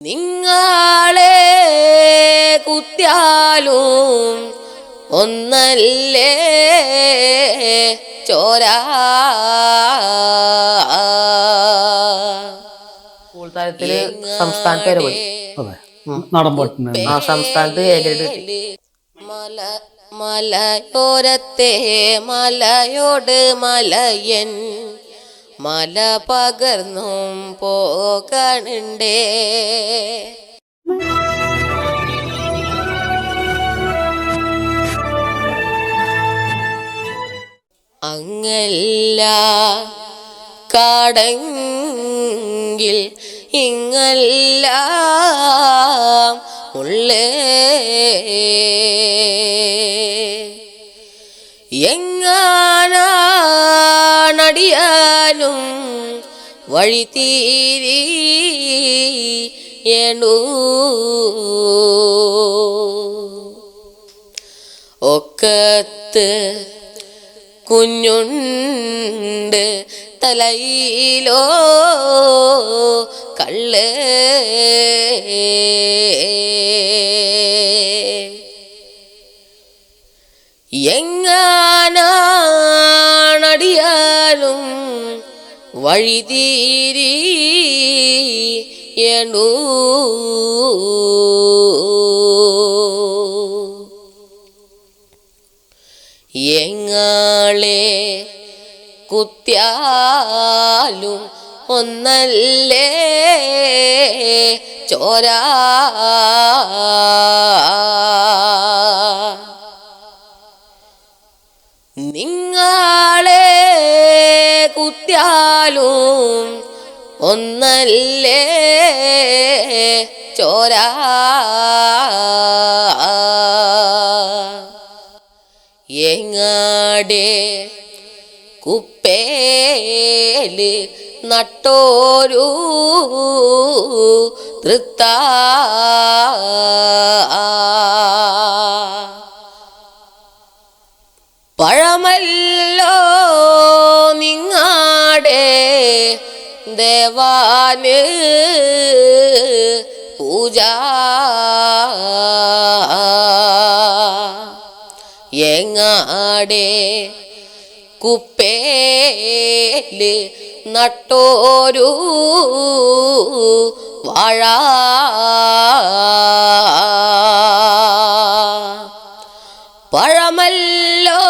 നിങ്ങളെ കുത്തിയാലും ഒന്നല്ലേ ചോരാ. തലത്തിൽ സംസ്ഥാനത്ത് വരെ പോയി. ആ സംസ്ഥാനത്ത് മല മലയോരത്തെ മലയോട് മലയൻ മല പകർന്നും പോകണുണ്ടേ അങ്ങല്ല കാടെങ്കിൽ ഇങ്ങല്ല ഉള്ളേ. എങ്ങാനടിയാനും വഴി തീരി എണു. ഒക്കത്ത് കുഞ്ഞുണ്ട് തലയിലോ കള്ളേ. എങ്ങാനടിയാലും വഴിതീരി എങ്ങളെ കുത്തിയാലും ഒന്നല്ലേ ചോരാ. നിങ്ങളെ കുത്തിയാലും ഒന്നല്ലേ ചോരാ. എങ്ങാടെ കുപ്പേൽ നട്ടോരു തൃത്ത. പഴമല്ലോ ദേവാന് പൂജ. എങ്ങാടെ കുപ്പേൽ നട്ടോരു വാഴ. പഴമല്ലോ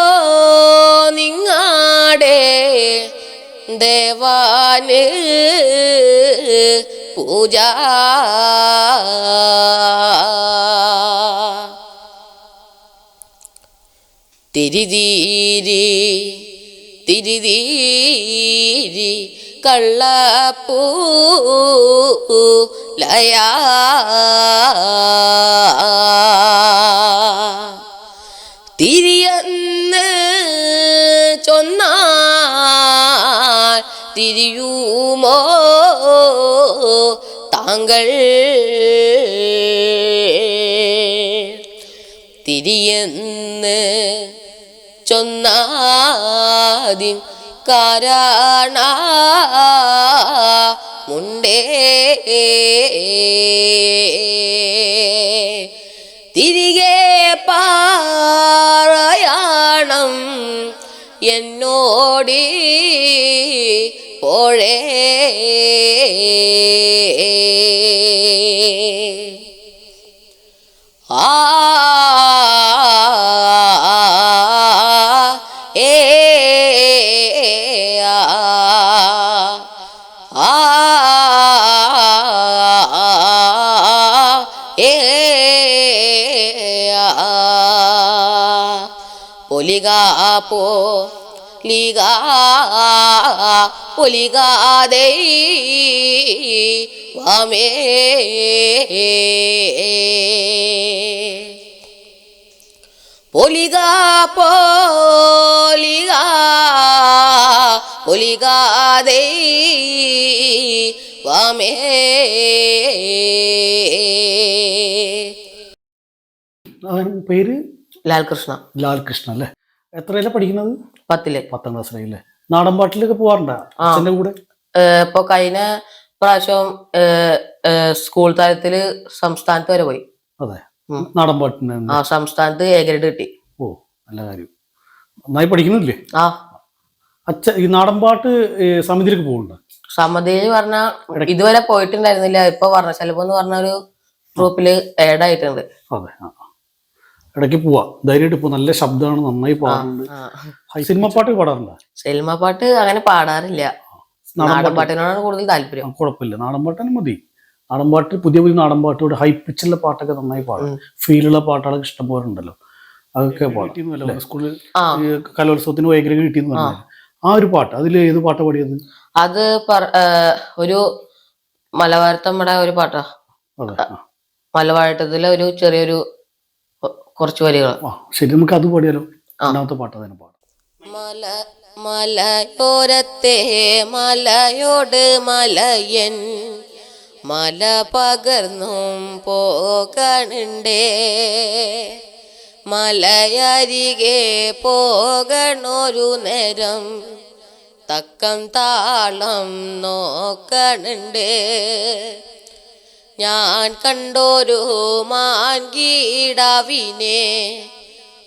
നിങ്ങാടെ ദേവാന് പൂജ. തിരിതീരി തിരിതീരി കള്ളപ്പൂ ലയാ. തിരിയുമോ? താങ്കൾ തിരിയെന്ന് ചൊന്നാതിൻ കാരണ. മുണ്ടേ തിരികെ പാറയാണം എന്നോടി പോഴേ ആ ഏ ആ ആ ഏ പൊലിക லீகா ஒலிகாதை வாமே பொலிகா போலிகா ஒலிகாதை வாமே அவன் பேரு லால் கிருஷ்ணா லால் கிருஷ்ணா എത്രയല്ലേ പഠിക്കുന്നത്? പത്തിൽ. പത്താം ക്ലാസ്സിലല്ലേ നാടൻ പാട്ടിലൊക്കെ പോവാറുണ്ടോ? അച്ഛന്റെ കൂടെ? ഇപ്പൊ കഴിഞ്ഞ പ്രാവശ്യം സ്കൂൾ തലത്തിൽ സംസ്ഥാനത്ത് വരെ പോയി. അതെ. നാടൻ പാട്ടിന് ആ സംസ്ഥാനത്ത് എ ഗ്രേഡ് കിട്ടി. ഓ നല്ല കാര്യം. നന്നായി പഠിക്കുന്നില്ലേ? ആ. അച്ഛ ഈ നാടൻ പാട്ട് സമിതിയിലേക്ക് പോകുന്നുണ്ട് സമ്മതിയിൽ പറഞ്ഞ ഇതുവരെ പോയിട്ടുണ്ടായിരുന്നില്ല. ഇപ്പൊ വർണശലഭം എന്ന് പറഞ്ഞ ഒരു ഗ്രൂപ്പിൽ ആഡ് ആയിട്ടുണ്ട്. അതെ ആ. ഇടയ്ക്ക് പോവാ. ധൈര്യമായിട്ട് പോവാ നല്ല ശബ്ദമാണ് നന്നായി പാടുന്നുണ്ട് സിനിമ പാട്ട് പാടാറുണ്ടോ? സിനിമ പാട്ട് അങ്ങനെ പാടാറില്ല. നാടൻപാട്ടിനോടാണ് നാടൻ കൂടുതൽ താല്പര്യം. കുഴപ്പമില്ല. നാടൻ പാട്ടിന് മതി. നാടൻപാട്ട് പുതിയ പുതിയ നാടൻപാട്ടോട് ഹൈ പിച്ചുള്ള പാട്ടൊക്കെ നന്നായി പാടും. ഫീലുള്ള പാട്ടുകളൊക്കെ ഇഷ്ടം പോലെ ഉണ്ടല്ലോ. അതൊക്കെ പാടും. സ്കൂളിൽ കലോത്സവത്തിന് ഭയങ്കര കിട്ടിയെന്ന് പറഞ്ഞു ആ ഒരു പാട്ട് അതിൽ ഏത് പാട്ടാ പാടിയത്? അത് ഒരു മലവാരത്തമ്മയുടെ ഒരു പാട്ടാ. അതെ ആ. ഒരു ചെറിയൊരു കുറച്ച് വരികൾ ശരി നമുക്ക് അത് പാടിയാലോ. രണ്ടാമത്തെ പാട്ട് തന്നെ പാടാം. മല മലയോരത്തെ മലയോട് മലയൻ മല പകർന്നും പോകണുണ്ടേ. മലയരികെ പോകണൊരു നേരം തക്കം താളം നോക്കണുണ്ട്. ഞാൻ കണ്ടോരു മാൻകീടാവിനെ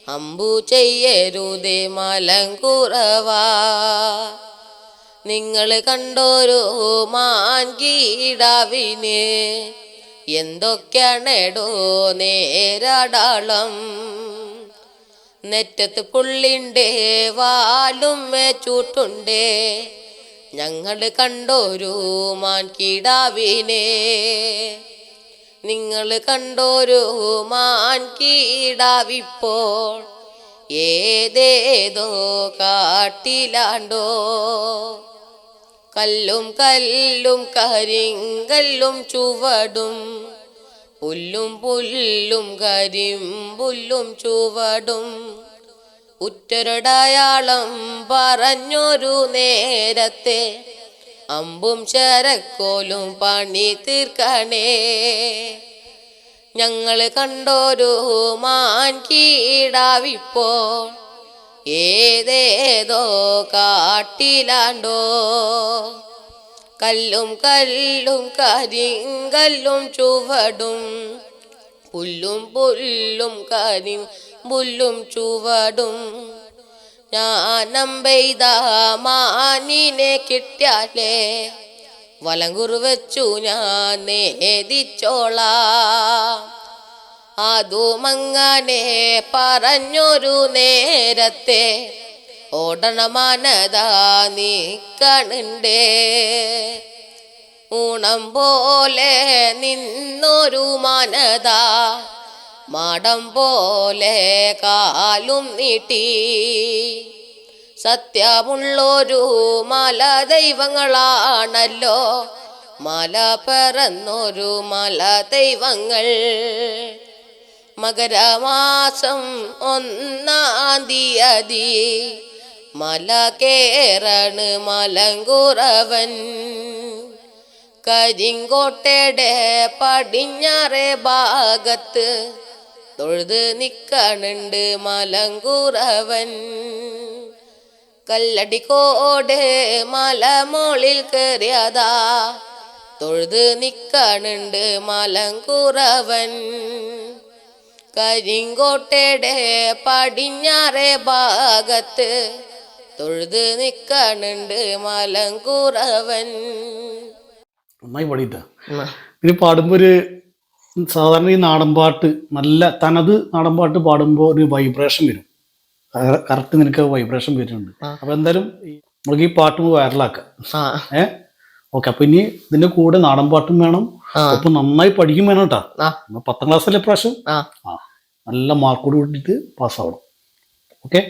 അമ്പു ചെയ്യരുതേ മലങ്കുറവാ നിങ്ങൾ കണ്ടോരു മാൻകീടാവിന് എന്തൊക്കെയാണെടോ നേരടാളം. നെറ്റത്ത് പുള്ളിന്റെ വാലും ചൂട്ടുണ്ടേ ഞങ്ങൾ കണ്ടൊരു മാൻകീടാവിനെ നിങ്ങൾ കണ്ടൊരു മാൻകീടാവിപ്പോൾ ഏതേതോ കാട്ടിലാണ്ടോ. കല്ലും കല്ലും കരിങ്കല്ലും ചുവടും പുല്ലും പുല്ലും കരിമ്പുല്ലും ചുവടും ഉറ്റൊരടയാളം പറഞ്ഞൊരു നേരത്തെ അമ്പും ചരക്കോലും പണി തീർക്കണേ. ഞങ്ങൾ കണ്ടൊരു മാൻ കീടാവിപ്പോൾ ഏതേതോ കാട്ടിലാണ്ടോ. കല്ലും കല്ലും കരിങ്കല്ലും ചുവടും പുല്ലും പുല്ലും കരിം പുല്ലും ചുവടും. ഞാനമ്പെയ്ത മാനിനെ കിട്ടിയാലേ വലങ്കുറു വെച്ചു ഞാൻ നേദിച്ചോളാം. അതുമങ്ങനെ പറഞ്ഞൊരു നേരത്തെ ഓടണമാനതാ കണ്ടേ ഊണം പോലെ നിന്നൊരു മനതാ മാടം പോലെ കാലും നീട്ടി. സത്യമുള്ളൊരു മല ദൈവങ്ങളാണല്ലോ മല പറന്നൊരു മല ദൈവങ്ങൾ മകരമാസം ഒന്നാം തീയതി മല കേറണ് മലങ്കുറവൻ. കരിങ്കോട്ടയുടെ പടിഞ്ഞാറേ ഭാഗത്ത് തൊഴുത് നിക്കണുണ്ട് മലങ്കുറവൻ. കല്ലടിക്കോട് മലമോളിൽ കയറിയതാ തൊഴുത് നിക്കണുണ്ട് മലങ്കുറവൻ. കരിങ്കോട്ടയുടെ പടിഞ്ഞാറേ ഭാഗത്ത് തൊഴുത് നിക്കണുണ്ട് മലങ്കുറവൻ. നന്നായി പാടിയിട്ടാ. ഇനി പാടുമ്പോ ഒരു സാധാരണ ഈ നാടൻ പാട്ട് നല്ല തനത് നാടൻ പാട്ട് പാടുമ്പോൾ ഒരു വൈബ്രേഷൻ വരും. കറക്റ്റ് നിനക്ക് വൈബ്രേഷൻ വരുന്നുണ്ട്. അപ്പൊ എന്തായാലും നമുക്ക് ഈ പാട്ട് വൈറലാക്കാം ആ. ഏ? ഓക്കെ അപ്പൊ ഇനി ഇതിന്റെ കൂടെ നാടൻ പാട്ടും വേണം. അപ്പൊ നന്നായി പഠിക്കും വേണം കേട്ടാ. പത്താം ക്ലാസ്സിലെ പ്രാവശ്യം ആ. നല്ല മാർക്കോട് കൂട്ടിയിട്ട് പാസ്സാവണം ഓക്കെ?